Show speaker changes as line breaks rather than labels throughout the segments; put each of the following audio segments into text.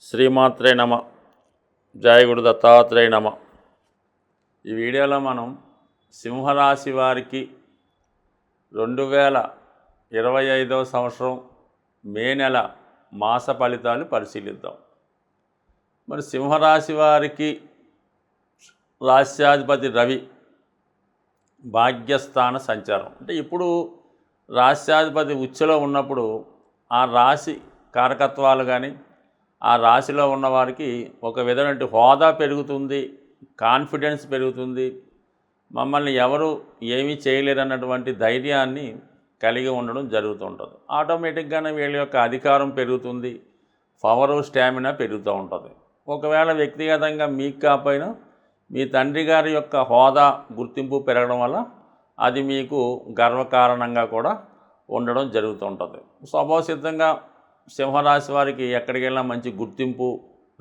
శ్రీమాత్రే నమ. జయగుడు దత్తాత్రేయ నమ. ఈ వీడియోలో మనం సింహరాశి వారికి రెండు వేల ఇరవై ఐదవ సంవత్సరం మే నెల మాస ఫలితాలు పరిశీలిద్దాం. మరి సింహరాశి వారికి రాశ్యాధిపతి రవి భాగ్యస్థాన సంచారం. అంటే ఇప్పుడు రాశ్యాధిపతి ఉచ్చులో ఉన్నప్పుడు ఆ రాశి కారకత్వాలు కానీ ఆ రాశిలో ఉన్నవారికి ఒక విధమైన హోదా పెరుగుతుంది కాన్ఫిడెన్స్ పెరుగుతుంది. మమ్మల్ని ఎవరు ఏమీ చేయలేరు అన్నటువంటి ధైర్యాన్ని కలిగి ఉండడం జరుగుతుంటుంది ఆటోమేటిక్గానే వీళ్ళ యొక్క అధికారం పెరుగుతుంది పవరు స్టామినా పెరుగుతూ ఉంటుంది. ఒకవేళ వ్యక్తిగతంగా మీకు కాకపోయినా మీ తండ్రి గారి యొక్క హోదా గుర్తింపు పెరగడం వల్ల అది మీకు గర్వకారణంగా కూడా ఉండడం జరుగుతుంటుంది స్వభావసిద్ధంగా సింహరాశి వారికి ఎక్కడికి వెళ్ళినా మంచి గుర్తింపు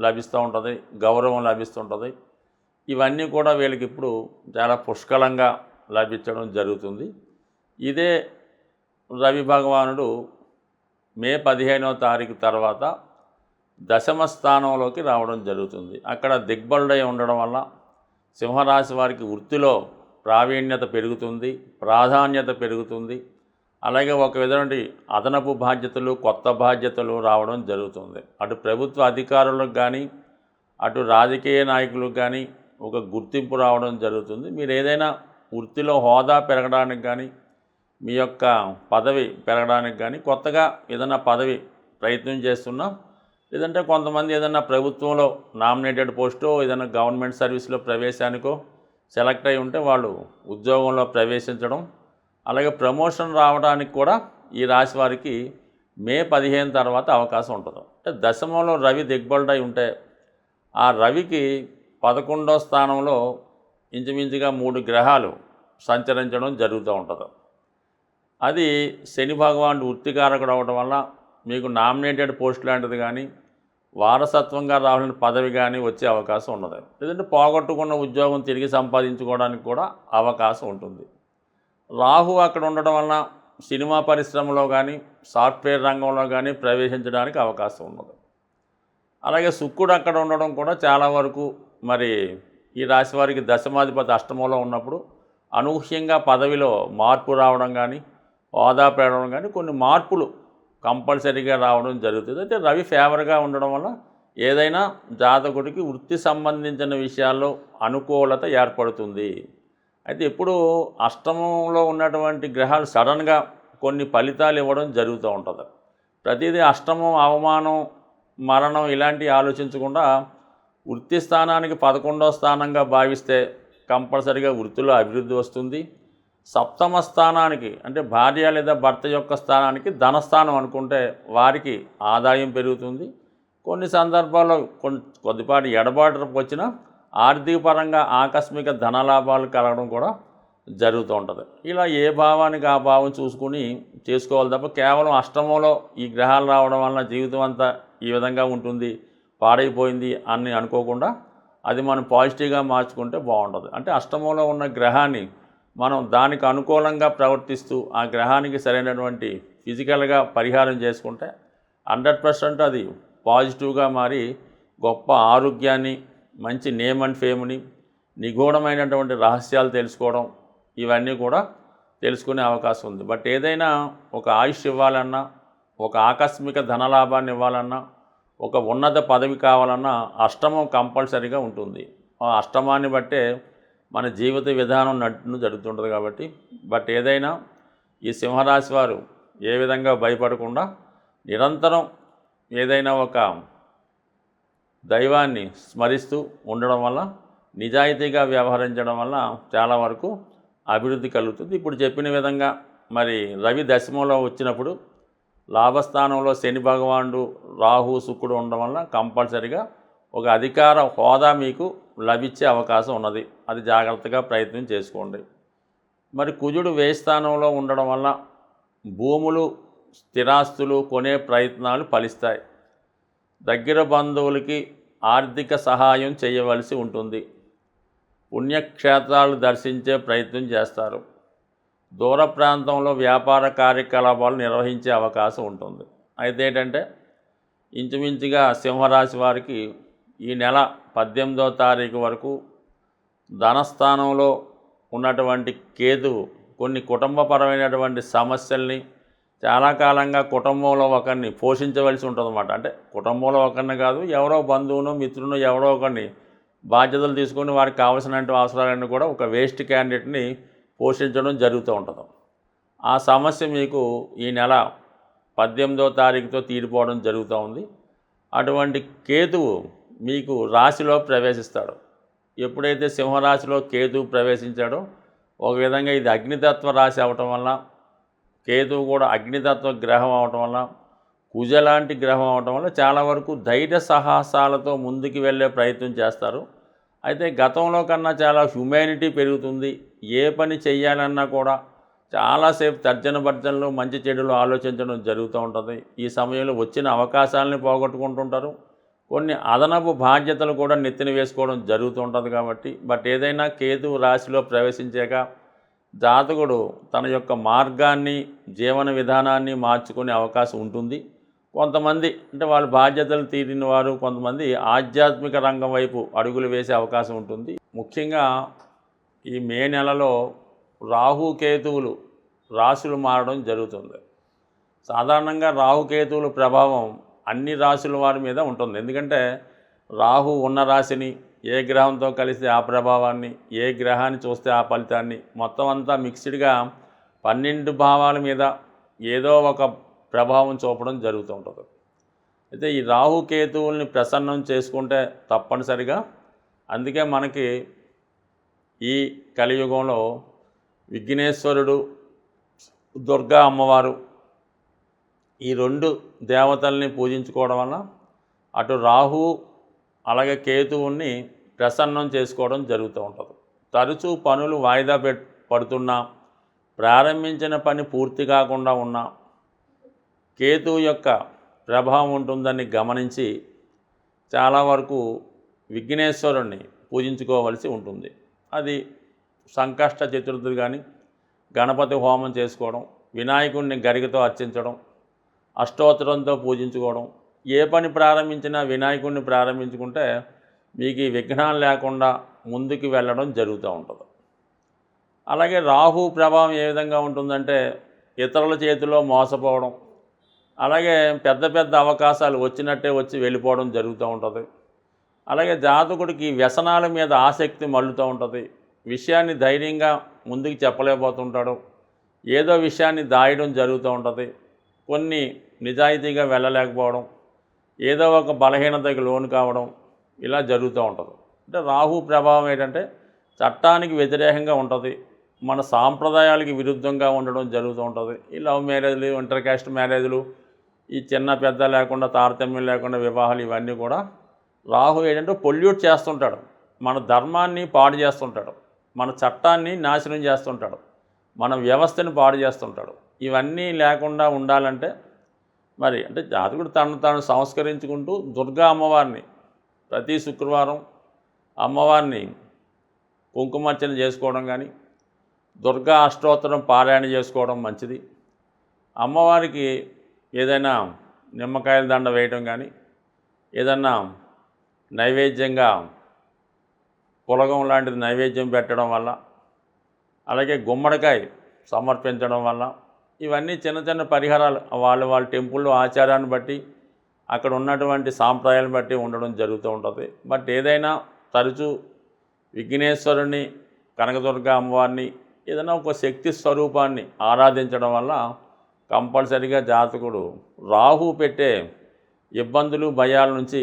లభిస్తూ ఉంటుంది గౌరవం లభిస్తుంటుంది ఇవన్నీ కూడా వీళ్ళకి ఇప్పుడు చాలా పుష్కలంగా లభించడం జరుగుతుంది. ఇదే రవి భగవానుడు మే పదిహేనవ తారీఖు తర్వాత దశమ స్థానంలోకి రావడం జరుగుతుంది. అక్కడ దిగ్బలుడై ఉండడం వల్ల సింహరాశి వారికి వృత్తిలో ప్రావీణ్యత పెరుగుతుంది ప్రాధాన్యత పెరుగుతుంది. అలాగే ఒక విధమైన అదనపు బాధ్యతలు కొత్త బాధ్యతలు రావడం జరుగుతుంది. అటు ప్రభుత్వ అధికారులకు కానీ అటు రాజకీయ నాయకులకు కానీ ఒక గుర్తింపు రావడం జరుగుతుంది. మీరు ఏదైనా వృత్తిలో హోదా పెరగడానికి కానీ మీ యొక్క పదవి పెరగడానికి కానీ కొత్తగా ఏదైనా పదవి ప్రయత్నం చేస్తున్నా. లేదంటే కొంతమంది ఏదైనా ప్రభుత్వంలో నామినేటెడ్ పోస్టో ఏదైనా గవర్నమెంట్ సర్వీస్లో ప్రవేశానికో సెలెక్ట్ అయి ఉంటే వాళ్ళు ఉద్యోగంలో ప్రవేశించడం అలాగే ప్రమోషన్ రావడానికి కూడా ఈ రాశి వారికి మే పదిహేను తర్వాత అవకాశం ఉంటుంది. అంటే దశమంలో రవి దిగ్బల్డై ఉంటే ఆ రవికి పదకొండో స్థానంలో ఇంచుమించుగా మూడు గ్రహాలు సంచరించడం జరుగుతూ ఉంటుంది. అది శని భగవానుడు వృత్తికారకుడు అవడం వల్ల మీకు నామినేటెడ్ పోస్ట్ లాంటిది కానీ వారసత్వంగా రావాలని పదవి కానీ వచ్చే అవకాశం ఉన్నది. లేదంటే పోగొట్టుకున్న ఉద్యోగం తిరిగి సంపాదించుకోవడానికి కూడా అవకాశం ఉంటుంది. రాహు అక్కడ ఉండడం వలన సినిమా పరిశ్రమలో కానీ సాఫ్ట్వేర్ రంగంలో కానీ ప్రవేశించడానికి అవకాశం ఉన్నది. అలాగే శుక్రుడు అక్కడ ఉండడం కూడా చాలా వరకు మరి ఈ రాశి వారికి దశమాధిపతి అష్టమంలో ఉన్నప్పుడు అనూహ్యంగా పదవిలో మార్పు రావడం కానీ హోదా పెరగడం కానీ కొన్ని మార్పులు కంపల్సరీగా రావడం జరుగుతుంది. అయితే రవి ఫేవర్గా ఉండడం వల్ల ఏదైనా జాతకుడికి వృత్తి సంబంధించిన విషయాల్లో అనుకూలత ఏర్పడుతుంది. అయితే ఇప్పుడు అష్టమంలో ఉన్నటువంటి గ్రహాలు సడన్గా కొన్ని ఫలితాలు ఇవ్వడం జరుగుతూ ఉంటుంది. ప్రతిదీ అష్టమం అవమానం మరణం ఇలాంటివి ఆలోచించకుండా వృత్తి స్థానానికి పదకొండవ స్థానంగా భావిస్తే కంపల్సరిగా వృత్తిలో అభివృద్ధి వస్తుంది. సప్తమ స్థానానికి అంటే భార్య లేదా భర్త యొక్క స్థానానికి ధనస్థానం అనుకుంటే వారికి ఆదాయం పెరుగుతుంది. కొన్ని సందర్భాల్లో కొన్ని కొద్దిపాటి ఎడబాటు వచ్చినా ఆర్థిక పరంగా ఆకస్మిక ధనలాభాలు కలగడం కూడా జరుగుతూ ఉంటుంది. ఇలా ఏ భావానికి ఆ భావం చూసుకుని చేసుకోవాలి తప్ప కేవలం అష్టమంలో ఈ గ్రహాలు రావడం వలన జీవితం అంతా ఈ విధంగా ఉంటుంది పాడైపోయింది అని అనుకోకుండా అది మనం పాజిటివ్గా మార్చుకుంటే బాగుంటుంది. అంటే అష్టమంలో ఉన్న గ్రహాన్ని మనం దానికి అనుకూలంగా ప్రవర్తిస్తూ ఆ గ్రహానికి సరైనటువంటి ఫిజికల్గా పరిహారం చేసుకుంటే హండ్రెడ్ పర్సెంట్ అది పాజిటివ్గా మారి గొప్ప ఆరోగ్యాన్ని మంచి నేమ్ అండ్ ఫేమ్ని నిగూఢమైనటువంటి రహస్యాలు తెలుసుకోవడం ఇవన్నీ కూడా తెలుసుకునే అవకాశం ఉంది. బట్ ఏదైనా ఒక ఆయుష్ ఇవ్వాలన్నా ఒక ఆకస్మిక ధనలాభాన్ని ఇవ్వాలన్నా ఒక ఉన్నత పదవి కావాలన్నా అష్టమం కంపల్సరీగా ఉంటుంది. ఆ అష్టమాన్ని బట్టే మన జీవిత విధానం నడును జరుగుతుంటుంది కాబట్టి. బట్ ఏదైనా ఈ సింహరాశి వారు ఏ విధంగా భయపడకుండా నిరంతరం ఏదైనా ఒక దైవాన్ని స్మరిస్తూ ఉండడం వల్ల నిజాయితీగా వ్యవహరించడం వల్ల చాలా వరకు అభివృద్ధి కలుగుతుంది. ఇప్పుడు చెప్పిన విధంగా మరి రవి దశమంలో వచ్చినప్పుడు లాభస్థానంలో శని భగవానుడు రాహు శుక్రుడు ఉండడం వల్ల కంపల్సరిగా ఒక అధికార హోదా మీకు లభించే అవకాశం ఉన్నది. అది జాగ్రత్తగా ప్రయత్నం చేసుకోండి. మరి కుజుడు వ్యయ స్థానంలో ఉండడం వల్ల భూములు స్థిరాస్తులు కొనే ప్రయత్నాలు ఫలిస్తాయి. దగ్గర బంధువులకి ఆర్థిక సహాయం చేయవలసి ఉంటుంది. పుణ్యక్షేత్రాలు దర్శించే ప్రయత్నం చేస్తారు. దూర ప్రాంతంలో వ్యాపార కార్యకలాపాలు నిర్వహించే అవకాశం ఉంటుంది. అయితే ఏంటంటే ఇంచుమించుగా సింహరాశి వారికి ఈ నెల పద్దెనిమిదో తారీఖు వరకు ధనస్థానంలో ఉన్నటువంటి కేతు కొన్ని కుటుంబపరమైనటువంటి సమస్యల్ని చాలా కాలంగా కుటుంబంలో ఒకరిని పోషించవలసి ఉంటుందన్నమాట. అంటే కుటుంబంలో ఒకరిని కాదు ఎవరో బంధువును మిత్రును ఎవరో ఒకరిని బాధ్యతలు తీసుకొని వారికి కావాల్సిన అవసరాలన్నీ కూడా ఒక వేస్ట్ క్యాండిడేట్ని పోషించడం జరుగుతూ ఉంటుంది. ఆ సమస్య మీకు ఈ నెల పద్దెనిమిదో తారీఖుతో తీరిపోవడం జరుగుతూ ఉంది. అటువంటి కేతువు మీకు రాశిలో ప్రవేశిస్తాడు. ఎప్పుడైతే సింహరాశిలో కేతువు ప్రవేశించాడో ఒక విధంగా ఇది అగ్నితత్వ రాశి అవటం వల్ల కేతువు కూడా అగ్నితత్వ గ్రహం అవటం వల్ల కుజ లాంటి గ్రహం అవటం వల్ల చాలా వరకు ధైర్య సాహసాలతో ముందుకు వెళ్ళే ప్రయత్నం చేస్తారు. అయితే గతంలో కన్నా చాలా హ్యుమానిటీ పెరుగుతుంది. ఏ పని చేయాలన్నా కూడా చాలాసేపు తర్జన భర్జనలు మంచి చెడులు ఆలోచించడం జరుగుతూ ఉంటుంది. ఈ సమయంలో వచ్చిన అవకాశాలని పోగొట్టుకుంటుంటారు. కొన్ని అదనపు బాధ్యతలు కూడా నెత్తిన వేసుకోవడం జరుగుతూ ఉంటుంది కాబట్టి. బట్ ఏదైనా కేతు రాశిలో ప్రవేశించాక జాతకుడు తన యొక్క మార్గాన్ని జీవన విధానాన్ని మార్చుకునే అవకాశం ఉంటుంది. కొంతమంది అంటే వాళ్ళ బాధ్యతలు తీరిన వారు కొంతమంది ఆధ్యాత్మిక రంగం వైపు అడుగులు వేసే అవకాశం ఉంటుంది. ముఖ్యంగా ఈ మే నెలలో రాహుకేతువులు రాశులు మారడం జరుగుతుంది. సాధారణంగా రాహుకేతువుల ప్రభావం అన్ని రాశుల వారి మీద ఉంటుంది. ఎందుకంటే రాహు ఉన్న రాశిని ఏ గ్రహంతో కలిస్తే ఆ ప్రభావాన్ని ఏ గ్రహాన్ని చూస్తే ఆ ఫలితాన్ని మొత్తం అంతా మిక్స్డ్గా పన్నెండు భావాల మీద ఏదో ఒక ప్రభావం చూపడం జరుగుతూ ఉంటుంది. అయితే ఈ రాహుకేతువుల్ని ప్రసన్నం చేసుకుంటే తప్పనిసరిగా అందుకే మనకి ఈ కలియుగంలో విఘ్నేశ్వరుడు దుర్గా అమ్మవారు ఈ రెండు దేవతల్ని పూజించుకోవడం వల్ల అటు రాహు అలాగే కేతువుని ప్రసన్నం చేసుకోవడం జరుగుతూ ఉంటుంది. తరచూ పనులు వాయిదా పెట్ పడుతున్నా ప్రారంభించిన పని పూర్తి కాకుండా ఉన్నా కేతు యొక్క ప్రభావం ఉంటుందని గమనించి చాలా వరకు విఘ్నేశ్వరుణ్ణి పూజించుకోవలసి ఉంటుంది. అది సంకష్ట చతుర్థులు కానీ గణపతి హోమం చేసుకోవడం వినాయకుడిని గరిగతో అర్చించడం అష్టోత్తరంతో పూజించుకోవడం ఏ పని ప్రారంభించినా వినాయకుడిని ప్రారంభించుకుంటే మీకు ఈ విఘ్నాలు లేకుండా ముందుకు వెళ్ళడం జరుగుతూ ఉంటుంది. అలాగే రాహు ప్రభావం ఏ విధంగా ఉంటుందంటే ఇతరుల చేతిలో మోసపోవడం అలాగే పెద్ద పెద్ద అవకాశాలు వచ్చినట్టే వచ్చి వెళ్ళిపోవడం జరుగుతూ ఉంటుంది. అలాగే జాతకుడికి వ్యసనాల మీద ఆసక్తి మళ్ళుతూ ఉంటుంది. విషయాన్ని ధైర్యంగా ముందుకు చెప్పలేకపోతుంటాడు. ఏదో విషయాన్ని దాయడం జరుగుతూ ఉంటుంది. కొన్ని నిజాయితీగా వెళ్ళలేకపోవడం ఏదో ఒక బలహీనతకి లోను కావడం ఇలా జరుగుతూ ఉంటుంది. అంటే రాహు ప్రభావం ఏంటంటే చట్టానికి వ్యతిరేకంగా ఉంటుంది. మన సాంప్రదాయాలకి విరుద్ధంగా ఉండడం జరుగుతూ ఉంటుంది. ఈ లవ్ మ్యారేజ్లు ఇంటర్ క్యాస్ట్ మ్యారేజ్లు ఈ చిన్న పెద్ద లేకుండా తారతమ్యం లేకుండా వివాహాలు ఇవన్నీ కూడా రాహు ఏంటంటే పొల్యూట్ చేస్తుంటాడు. మన ధర్మాన్ని పాడు చేస్తుంటాడు. మన చట్టాన్ని నాశనం చేస్తుంటాడు. మన వ్యవస్థని పాడు చేస్తుంటాడు. ఇవన్నీ లేకుండా ఉండాలంటే మరి అంటే జాతకుడు తను తాను సంస్కరించుకుంటూ దుర్గా అమ్మవారిని ప్రతి శుక్రవారం అమ్మవారిని కుంకుమార్చన చేసుకోవడం కానీ దుర్గా అష్టోత్తరం పారాయణ చేసుకోవడం మంచిది. అమ్మవారికి ఏదైనా నిమ్మకాయల దండ వేయడం కానీ ఏదన్నా నైవేద్యంగా పులగం లాంటిది నైవేద్యం పెట్టడం వల్ల అలాగే గుమ్మడికాయ సమర్పించడం వల్ల ఇవన్నీ చిన్న చిన్న పరిహారాలు. వాళ్ళ వాళ్ళ టెంపుల్లో ఆచారాన్ని బట్టి అక్కడ ఉన్నటువంటి సాంప్రదాయాలను బట్టి ఉండడం జరుగుతూ ఉంటుంది. బట్ ఏదైనా తరచూ విఘ్నేశ్వరుని కనకదుర్గ అమ్మవారిని ఏదైనా ఒక శక్తి స్వరూపాన్ని ఆరాధించడం వల్ల కంపల్సరిగా జాతకుడు రాహు పెట్టే ఇబ్బందులు భయాల నుంచి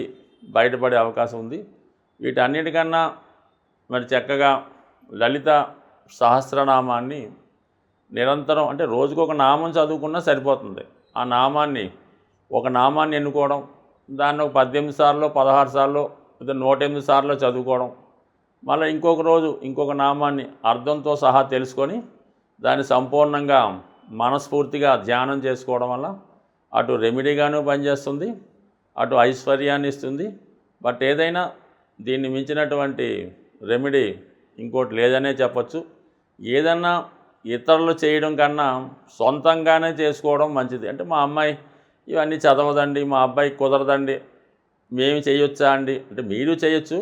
బయటపడే అవకాశం ఉంది. వీటన్నిటికన్నా మరి చక్కగా లలిత సహస్రనామాన్ని నిరంతరం అంటే రోజుకు ఒక నామం చదువుకున్నా సరిపోతుంది. ఆ నామాన్ని ఒక నామాన్ని ఎన్నుకోవడం దాన్ని ఒక పద్దెనిమిది సార్లు పదహారు సార్లు లేదా నూట ఎనిమిది సార్లు చదువుకోవడం. మళ్ళీ ఇంకొక రోజు ఇంకొక నామాన్ని అర్థంతో సహా తెలుసుకొని దాన్ని సంపూర్ణంగా మనస్ఫూర్తిగా ధ్యానం చేసుకోవడం వల్ల అటు రెమెడీగాను పనిచేస్తుంది అటు ఐశ్వర్యాన్ని ఇస్తుంది. బట్ ఏదైనా దీన్ని మించినటువంటి రెమెడీ ఇంకోటి లేదనే చెప్పచ్చు. ఏదన్నా ఇతరులు చేయడం కన్నా సొంతంగానే చేసుకోవడం మంచిది. అంటే మా అమ్మాయి ఇవన్నీ చదవదండి మా అబ్బాయికి కుదరదండి. మేము చేయొచ్చా అండి? అంటే మీరు చేయొచ్చు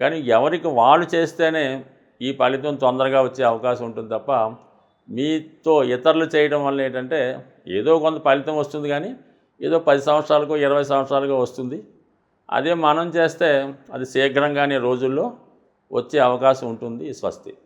కానీ ఎవరికి వాళ్ళు చేస్తేనే ఈ ఫలితం తొందరగా వచ్చే అవకాశం ఉంటుంది తప్ప మీతో ఇతరులు చేయడం వల్ల ఏంటంటే ఏదో కొంత ఫలితం వస్తుంది కానీ ఏదో పది సంవత్సరాలకు ఇరవై సంవత్సరాలుగా వస్తుంది. అదే మనం చేస్తే అది శీఘ్రంగానే రోజుల్లో వచ్చే అవకాశం ఉంటుంది స్వస్తి.